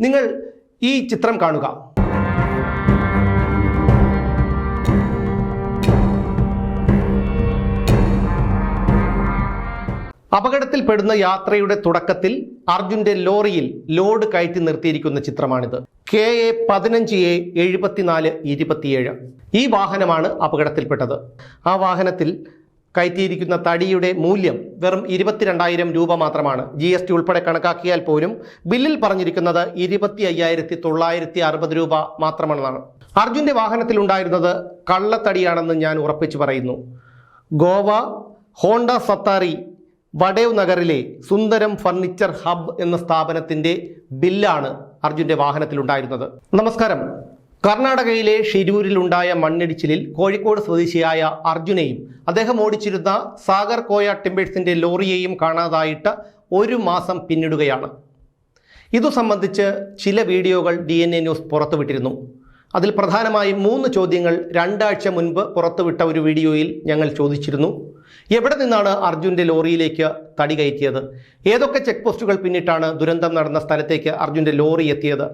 നിങ്ങൾ ഈ ചിത്രം കാണുക. അപകടത്തിൽപ്പെടുന്ന യാത്രയുടെ തുടക്കത്തിൽ അർജുന്റെ ലോറിയിൽ ലോഡ് കയറ്റി നിർത്തിയിരിക്കുന്ന ചിത്രമാണിത്. കെ എ പതിനഞ്ച് എ എഴുപത്തിനാല് ഇരുപത്തിയേഴ്. ഈ വാഹനമാണ് അപകടത്തിൽപ്പെട്ടത്. ആ വാഹനത്തിൽ കയറ്റിയിരിക്കുന്ന തടിയുടെ മൂല്യം വെറും ഇരുപത്തിരണ്ടായിരം രൂപ മാത്രമാണ്. ജി എസ് ടി ഉൾപ്പെടെ കണക്കാക്കിയാൽ പോലും ബില്ലിൽ പറഞ്ഞിരിക്കുന്നത് ഇരുപത്തി അയ്യായിരത്തി തൊള്ളായിരത്തി അറുപത് രൂപ മാത്രമാണെന്നാണ്. അർജുന്റെ വാഹനത്തിലുണ്ടായിരുന്നത് കള്ളത്തടിയാണെന്ന് ഞാൻ ഉറപ്പിച്ചു പറയുന്നു. ഗോവ ഹോണ്ട സത്താറി വടേവ് നഗറിലെ സുന്ദരം ഫർണിച്ചർ ഹബ് എന്ന സ്ഥാപനത്തിന്റെ ബില്ലാണ് അർജുന്റെ വാഹനത്തിലുണ്ടായിരുന്നത് നമസ്കാരം. കർണാടകയിലെ ഷിരൂരിലുണ്ടായ മണ്ണിടിച്ചിലിൽ കോഴിക്കോട് സ്വദേശിയായ അർജുനെയും അദ്ദേഹം ഓടിച്ചിരുന്ന സാഗർ കോയ ടിംബേഴ്സിന്റെ ലോറിയെയും കാണാതായിട്ട് ഒരു മാസം പിന്നിടുകയാണ്. ഇതു സംബന്ധിച്ച് ചില വീഡിയോകൾ ഡി ന്യൂസ് പുറത്തുവിട്ടിരുന്നു. അതിൽ പ്രധാനമായും മൂന്ന് ചോദ്യങ്ങൾ രണ്ടാഴ്ച മുൻപ് പുറത്തുവിട്ട ഒരു വീഡിയോയിൽ ഞങ്ങൾ ചോദിച്ചിരുന്നു. എവിടെ നിന്നാണ് അർജുന്റെ ലോറിയിലേക്ക് തടി കയറ്റിയത്? ഏതൊക്കെ ചെക്ക് പോസ്റ്റുകൾ പിന്നിട്ടാണ് ദുരന്തം നടന്ന സ്ഥലത്തേക്ക് അർജുന്റെ ലോറി എത്തിയത്?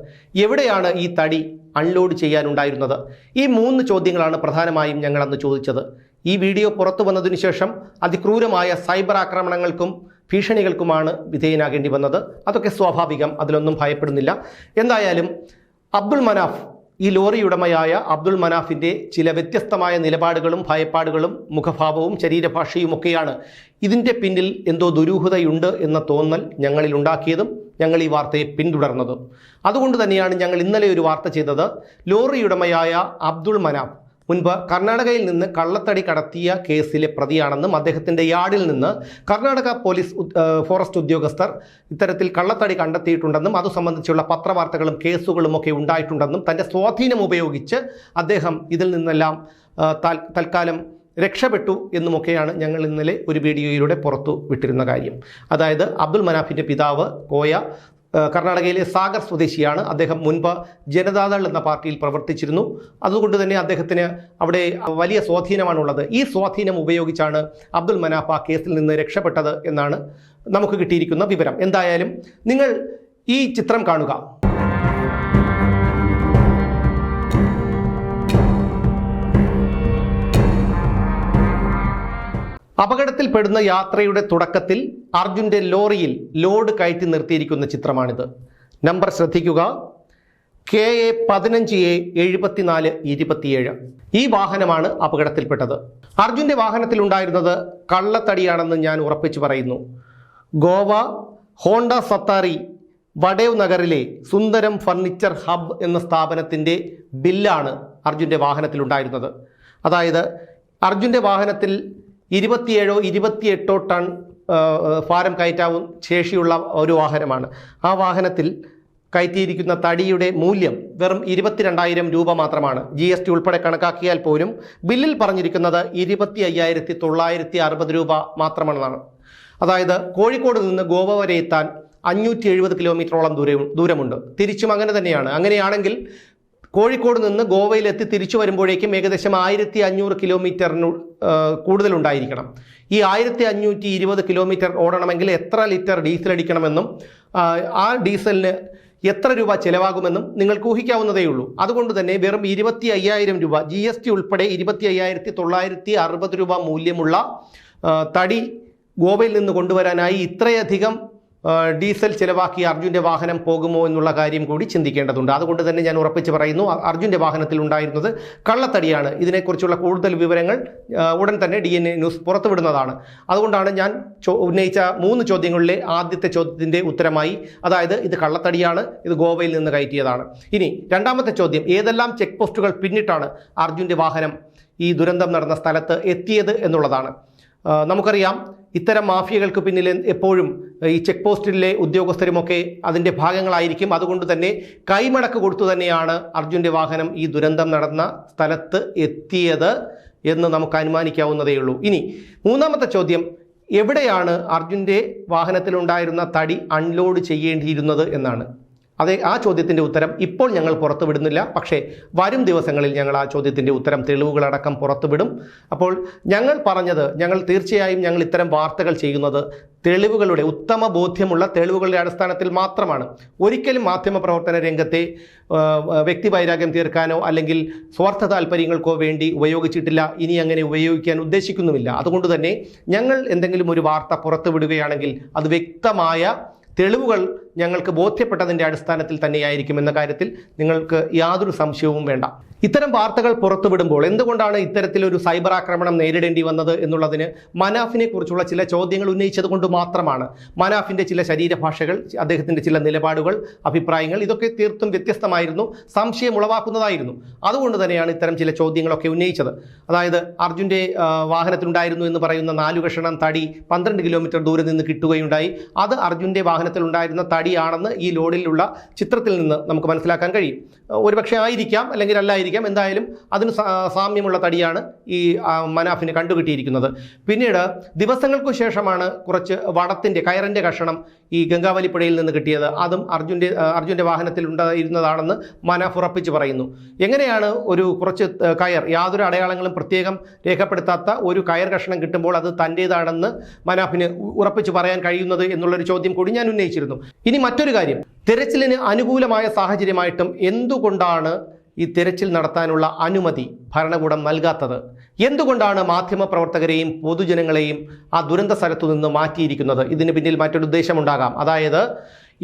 എവിടെയാണ് ഈ തടി അൺലോഡ് ചെയ്യാനുണ്ടായിരുന്നത്? ഈ മൂന്ന് ചോദ്യങ്ങളാണ് പ്രധാനമായും ഞങ്ങൾ അന്ന് ചോദിച്ചത്. ഈ വീഡിയോ പുറത്തു വന്നതിനു ശേഷം അതിക്രൂരമായ സൈബർ ആക്രമണങ്ങൾക്കും ഭീഷണികൾക്കുമാണ് വിധേയനാകേണ്ടി വന്നത്. അതൊക്കെ സ്വാഭാവികം അതിലൊന്നും ഭയപ്പെടുന്നില്ല. എന്തായാലും അബ്ദുൾ മനാഫ് ഈ ലോറി ഉടമയായ അബ്ദുൾ മനാഫിന്റെ ചില വ്യത്യസ്തമായ നിലപാടുകളും ഭയപ്പാടുകളും മുഖഭാവവും ശരീരഭാഷയും ഒക്കെയാണ് ഇതിന്റെ പിന്നിൽ എന്തോ ദുരൂഹതയുണ്ട് എന്ന തോന്നൽ ഞങ്ങളിൽ ഉണ്ടാക്കിയതും ഞങ്ങൾ ഈ വാർത്തയെ പിന്തുടർന്നതും. അതുകൊണ്ട് തന്നെയാണ് ഞങ്ങൾ ഇന്നലെ ഒരു വാർത്ത ചെയ്തത്. ലോറിയുടമയായ അബ്ദുൾ മനാഫ് മുൻപ് കർണാടകയിൽ നിന്ന് കള്ളത്തടി കടത്തിയ കേസിലെ പ്രതിയാണെന്നും അദ്ദേഹത്തിന്റെ യാർഡിൽ നിന്ന് കർണാടക പോലീസ് ഫോറസ്റ്റ് ഉദ്യോഗസ്ഥർ ഇത്തരത്തിൽ കള്ളത്തടി കണ്ടെത്തിയിട്ടുണ്ടെന്നും അത് സംബന്ധിച്ചുള്ള പത്രവാർത്തകളും കേസുകളും ഒക്കെ ഉണ്ടായിട്ടുണ്ടെന്നും തന്റെ സ്വാധീനം ഉപയോഗിച്ച് അദ്ദേഹം ഇതിൽ നിന്നെല്ലാം തൽക്കാലം രക്ഷപ്പെട്ടു എന്നുമൊക്കെയാണ് ഞങ്ങൾ ഇന്നലെ ഒരു വീഡിയോയിലൂടെ പുറത്തു വിട്ടിരുന്ന കാര്യം. അതായത് അബ്ദുൽ മനാഫിന്റെ പിതാവ് കോയ കർണാടകയിലെ സാഗർ സ്വദേശിയാണ്. അദ്ദേഹം മുൻപ് ജനതാദൾ എന്ന പാർട്ടിയിൽ പ്രവർത്തിച്ചിരുന്നു. അതുകൊണ്ട് തന്നെ അദ്ദേഹത്തിന് അവിടെ വലിയ സ്വാധീനമാണുള്ളത്. ഈ സ്വാധീനം ഉപയോഗിച്ചാണ് അബ്ദുൽ മനാഫ കേസിൽ നിന്ന് രക്ഷപ്പെട്ടത് എന്നാണ് നമുക്ക് കിട്ടിയിരിക്കുന്ന വിവരം. എന്തായാലും നിങ്ങൾ ഈ ചിത്രം കാണുക. അപകടത്തിൽപ്പെടുന്ന യാത്രയുടെ തുടക്കത്തിൽ അർജുന്റെ ലോറിയിൽ ലോഡ് കയറ്റി നിർത്തിയിരിക്കുന്ന ചിത്രമാണിത്. നമ്പർ ശ്രദ്ധിക്കുക. കെ എ പതിനഞ്ച് എ എഴുപത്തിനാല് ഇരുപത്തിയേഴ്. ഈ വാഹനമാണ് അപകടത്തിൽപ്പെട്ടത്. അർജുന്റെ വാഹനത്തിലുണ്ടായിരുന്നത് കള്ളത്തടിയാണെന്ന് ഞാൻ ഉറപ്പിച്ചു പറയുന്നു. ഗോവ ഹോണ്ട സത്താറി വഡേവ് നഗറിലെ സുന്ദരം ഫർണിച്ചർ ഹബ് എന്ന സ്ഥാപനത്തിന്റെ ബില്ലാണ് അർജുന്റെ വാഹനത്തിലുണ്ടായിരുന്നത് അതായത് അർജുന്റെ വാഹനത്തിൽ ഇരുപത്തിയേഴോ ഇരുപത്തിയെട്ടോ ടൺ ഭാരം കയറ്റാവും ശേഷിയുള്ള ഒരു വാഹനമാണ്. ആ വാഹനത്തിൽ കയറ്റിയിരിക്കുന്ന തടിയുടെ മൂല്യം വെറും ഇരുപത്തിരണ്ടായിരം രൂപ മാത്രമാണ്. ജി എസ് ടി ഉൾപ്പെടെ കണക്കാക്കിയാൽ പോലും ബില്ലിൽ പറഞ്ഞിരിക്കുന്നത് ഇരുപത്തി അയ്യായിരത്തി തൊള്ളായിരത്തി അറുപത് രൂപ മാത്രമാണെന്നാണ്. അതായത് കോഴിക്കോട് നിന്ന് ഗോവ വരെ എത്താൻ അഞ്ഞൂറ്റി എഴുപത് കിലോമീറ്ററോളം ദൂരം ദൂരമുണ്ട്. തിരിച്ചും അങ്ങനെ തന്നെയാണ്. അങ്ങനെയാണെങ്കിൽ കോഴിക്കോട് നിന്ന് ഗോവയിലെത്തി തിരിച്ചു വരുമ്പോഴേക്കും ഏകദേശം ആയിരത്തി അഞ്ഞൂറ് കിലോമീറ്ററിന് കൂടുതലുണ്ടായിരിക്കണം. ഈ ആയിരത്തി അഞ്ഞൂറ്റി ഇരുപത് കിലോമീറ്റർ ഓടണമെങ്കിൽ എത്ര ലിറ്റർ ഡീസൽ അടിക്കണമെന്നും ആ, ഡീസലിന് എത്ര രൂപ ചിലവാകുമെന്നും നിങ്ങൾക്ക് ഊഹിക്കാവുന്നതേ ഉള്ളൂ. അതുകൊണ്ട് തന്നെ വെറും ഇരുപത്തി അയ്യായിരം രൂപ ജി എസ് ടി ഉൾപ്പെടെ ഇരുപത്തി അയ്യായിരത്തി തൊള്ളായിരത്തി അറുപത് രൂപ മൂല്യമുള്ള തടി ഗോവയിൽ നിന്ന് കൊണ്ടുവരാനായി ഇത്രയധികം ഡീസൽ ചിലവാക്കി അർജുന്റെ വാഹനം പോകുമോ എന്നുള്ള കാര്യം കൂടി ചിന്തിക്കേണ്ടതുണ്ട്. അതുകൊണ്ട് തന്നെ ഞാൻ ഉറപ്പിച്ച് പറയുന്നു അർജുന്റെ വാഹനത്തിൽ ഉണ്ടായിരുന്നത് കള്ളത്തടിയാണ്. ഇതിനെക്കുറിച്ചുള്ള കൂടുതൽ വിവരങ്ങൾ ഉടൻ തന്നെ ഡി എൻ എ ന്യൂസ് പുറത്തുവിടുന്നതാണ്. അതുകൊണ്ടാണ് ഞാൻ ഉന്നയിച്ച മൂന്ന് ചോദ്യങ്ങളിലെ ആദ്യത്തെ ചോദ്യത്തിന്റെ ഉത്തരമായി അതായത് ഇത് കള്ളത്തടിയാണ് ഇത് ഗോവയിൽ നിന്ന് കയറ്റിയതാണ്. ഇനി രണ്ടാമത്തെ ചോദ്യം ഏതെല്ലാം ചെക്ക് പോസ്റ്റുകൾ പിന്നിട്ടാണ് അർജുന്റെ വാഹനം ഈ ദുരന്തം നടന്ന സ്ഥലത്ത് എത്തിയത് എന്നുള്ളതാണ്. നമുക്കറിയാം ഇത്തരം മാഫിയകൾക്ക് പിന്നിൽ എപ്പോഴും ഈ ചെക്ക് പോസ്റ്റിലെ ഉദ്യോഗസ്ഥരുമൊക്കെ അതിന്റെ ഭാഗങ്ങളായിരിക്കും. അതുകൊണ്ട് തന്നെ കൈമടക്ക് കൊടുത്തു തന്നെയാണ് അർജുന്റെ വാഹനം ഈ ദുരന്തം നടന്ന സ്ഥലത്ത് എത്തിയത് എന്ന് നമുക്ക് അനുമാനിക്കാവുന്നതേ ഉള്ളൂ. ഇനി മൂന്നാമത്തെ ചോദ്യം എവിടെയാണ് അർജുന്റെ വാഹനത്തിലുണ്ടായിരുന്ന തടി അൺലോഡ് ചെയ്യേണ്ടിയിരുന്നത് എന്നാണ്. അതേ ആ ചോദ്യത്തിന്റെ ഉത്തരം ഇപ്പോൾ ഞങ്ങൾ പുറത്തുവിടുന്നില്ല പക്ഷേ വരും ദിവസങ്ങളിൽ ഞങ്ങൾ ആ ചോദ്യത്തിന്റെ ഉത്തരം തെളിവുകളടക്കം പുറത്തുവിടും അപ്പോൾ ഞങ്ങൾ പറഞ്ഞത് ഞങ്ങൾ തീർച്ചയായും ഞങ്ങൾ ഇത്തരം വാർത്തകൾ ചെയ്യുന്നത് തെളിവുകളുടെ ഉത്തമ ബോധ്യമുള്ള തെളിവുകളുടെ അടിസ്ഥാനത്തിൽ മാത്രമാണ്. ഒരിക്കലും മാധ്യമപ്രവർത്തന രംഗത്തെ വ്യക്തി വ്യക്തിവൈരാഗ്യം തീർക്കാനോ അല്ലെങ്കിൽ സ്വാർത്ഥ താല്പര്യങ്ങൾക്കോ വേണ്ടി ഉപയോഗിച്ചിട്ടില്ല ഇനി അങ്ങനെ ഉപയോഗിക്കാൻ ഉദ്ദേശിക്കുന്നുമില്ല. അതുകൊണ്ട് തന്നെ ഞങ്ങൾ എന്തെങ്കിലും ഒരു വാർത്ത പുറത്തുവിടുകയാണെങ്കിൽ അത് വ്യക്തമായ തെളിവുകൾ ഞങ്ങൾക്ക് ബോധ്യപ്പെട്ടതിന്റെ അടിസ്ഥാനത്തിൽ തന്നെയായിരിക്കും എന്ന കാര്യത്തിൽ നിങ്ങൾക്ക് യാതൊരു സംശയവും വേണ്ട. ഇത്തരം വാർത്തകൾ പുറത്തുവിടുമ്പോൾ എന്തുകൊണ്ടാണ് ഇത്തരത്തിലൊരു സൈബർ ആക്രമണം നേരിടേണ്ടി വന്നത് എന്നുള്ളതിന് മനാഫിനെ കുറിച്ചുള്ള ചില ചോദ്യങ്ങൾ ഉന്നയിച്ചത് കൊണ്ട് മാത്രമാണ്. മനാഫിന്റെ ചില ശരീരഭാഷകൾ അദ്ദേഹത്തിന്റെ ചില നിലപാടുകൾ അഭിപ്രായങ്ങൾ ഇതൊക്കെ തീർത്തും വ്യത്യസ്തമായിരുന്നു സംശയം ഉളവാക്കുന്നതായിരുന്നു. അതുകൊണ്ട് തന്നെയാണ് ഇത്തരം ചില ചോദ്യങ്ങളൊക്കെ ഉന്നയിച്ചത്. അതായത് അർജുന്റെ വാഹനത്തിലുണ്ടായിരുന്നു എന്ന് പറയുന്ന നാലു കഷണം തടി പന്ത്രണ്ട് കിലോമീറ്റർ ദൂരെ നിന്ന് കിട്ടുകയുണ്ടായി. അത് അർജുന്റെ വാഹനത്തിലുണ്ടായിരുന്ന തടിയാണെന്ന് ഈ ലോഡിലുള്ള ചിത്രത്തിൽ നിന്ന് നമുക്ക് മനസ്സിലാക്കാൻ കഴിയും. ഒരുപക്ഷെ ആയിരിക്കാം അല്ലെങ്കിൽ അല്ലായിരിക്കാം എന്തായാലും അതിന് സാമ്യമുള്ള തടിയാണ് ഈ മനാഫിന് കണ്ടുകിട്ടിയിരിക്കുന്നത്. പിന്നീട് ദിവസങ്ങൾക്കു ശേഷമാണ് കുറച്ച് വടത്തിന്റെ കയറിന്റെ കഷണം ഈ ഗംഗാവലിപ്പുഴയിൽ നിന്ന് കിട്ടിയത്. അതും അർജുന്റെ അർജുന്റെ വാഹനത്തിൽ ഉണ്ടായിരുന്നതാണെന്ന് മനാഫ് ഉറപ്പിച്ച് പറയുന്നു. എങ്ങനെയാണ് ഒരു കുറച്ച് കയർ യാതൊരു അടയാളങ്ങളും പ്രത്യേകം രേഖപ്പെടുത്താത്ത ഒരു കയർ കഷണം കിട്ടുമ്പോൾ അത് തന്റേതാണെന്ന് മനാഫിന് ഉറപ്പിച്ച് പറയാൻ കഴിയുന്നത് എന്നുള്ളൊരു ചോദ്യം കൂടി ഞാൻ ഉന്നയിച്ചിരുന്നു. ഇനി മറ്റൊരു കാര്യം. തിരച്ചിലിന് അനുകൂലമായ സാഹചര്യമായിട്ടും എന്തുകൊണ്ടാണ് ഈ തിരച്ചിൽ നടത്താനുള്ള അനുമതി ഭരണകൂടം നൽകാത്തത്? എന്തുകൊണ്ടാണ് മാധ്യമപ്രവർത്തകരെയും പൊതുജനങ്ങളെയും ആ ദുരന്ത സ്ഥലത്തു നിന്ന് മാറ്റിയിരിക്കുന്നത്? ഇതിന് പിന്നിൽ മറ്റൊരു ഉദ്ദേശമുണ്ടാകാം. അതായത്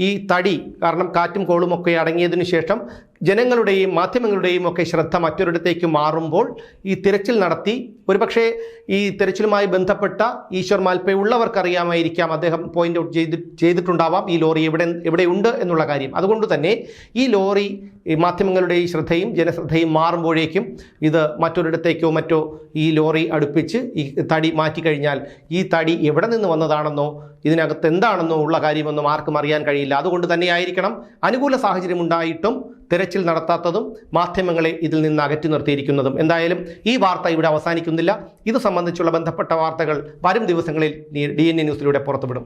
ഈ തടി കാരണം കാറ്റും കോളും ഒക്കെ അടങ്ങിയതിനു ശേഷം ജനങ്ങളുടെയും മാധ്യമങ്ങളുടെയും ഒക്കെ ശ്രദ്ധ മറ്റൊരിടത്തേക്ക് മാറുമ്പോൾ ഈ തിരച്ചിൽ നടത്തി ഒരുപക്ഷെ ഈ തിരച്ചിലുമായി ബന്ധപ്പെട്ട ഈശ്വർ മാൽപ്പയുള്ളവർക്കറിയാമായിരിക്കാം അദ്ദേഹം പോയിന്റ് ഔട്ട് ചെയ്ത് ചെയ്തിട്ടുണ്ടാവാം ഈ ലോറി എവിടെ എവിടെയുണ്ട് എന്നുള്ള കാര്യം. അതുകൊണ്ട് തന്നെ ഈ ലോറി മാധ്യമങ്ങളുടെ ഈ ശ്രദ്ധയും ജനശ്രദ്ധയും മാറുമ്പോഴേക്കും ഇത് മറ്റൊരിടത്തേക്കോ മറ്റോ ഈ ലോറി അടുപ്പിച്ച് ഈ തടി മാറ്റിക്കഴിഞ്ഞാൽ ഈ തടി എവിടെ നിന്ന് വന്നതാണെന്നോ ഇതിനകത്ത് എന്താണെന്നോ ഉള്ള കാര്യമൊന്നും ആർക്കും അറിയാൻ കഴിയില്ല. അതുകൊണ്ട് തന്നെയായിരിക്കണം. അനുകൂല സാഹചര്യം ഉണ്ടായിട്ടും തിരച്ചിൽ നടത്താത്തതും മാധ്യമങ്ങളെ ഇതിൽ നിന്ന് അകറ്റി നിർത്തിയിരിക്കുന്നതും. എന്തായാലും ഈ വാർത്ത ഇവിടെ അവസാനിക്കുന്നില്ല. ഇത് സംബന്ധിച്ചുള്ള ബന്ധപ്പെട്ട വാർത്തകൾ വരും ദിവസങ്ങളിൽ ഡി എൻ എ ന്യൂസിലൂടെ പുറത്തുവിടും.